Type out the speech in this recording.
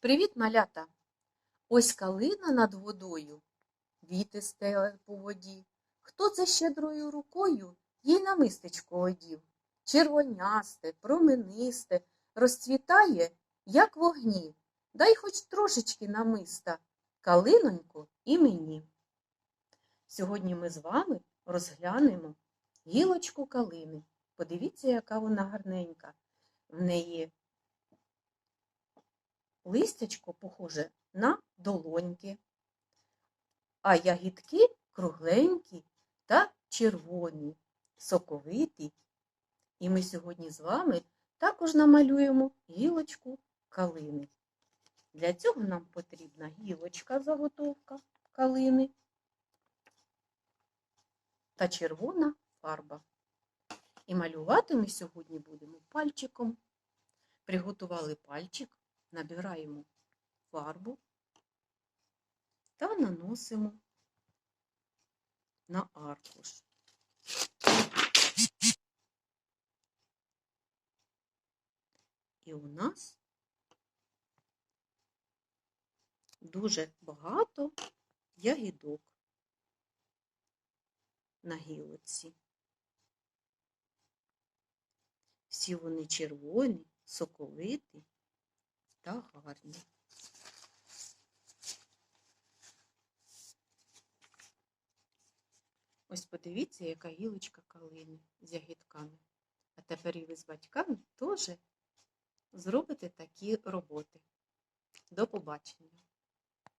Привіт, малята! Ось калина над водою, віти стеле по воді. Хто це щедрою рукою їй намистечко одів? Червонясте, променисте, розцвітає, як вогні. Дай хоч трошечки намиста, калинонько і мені. Сьогодні ми з вами розглянемо гілочку калини. Подивіться, яка вона гарненька. В неї листячко похоже на долоньки, а ягідки кругленькі та червоні, соковиті. І ми сьогодні з вами також намалюємо гілочку калини. Для цього нам потрібна гілочка заготовка калини та червона фарба. І малювати ми сьогодні будемо пальчиком. Приготували пальчик, набираємо фарбу та наносимо на аркуш. І у нас дуже багато ягідок на гілоці. Всі вони червоні, соковиті та гарні. Ось подивіться, яка гілочка калини з ягідками. А тепер і ви з батьками теж зробите такі роботи. До побачення!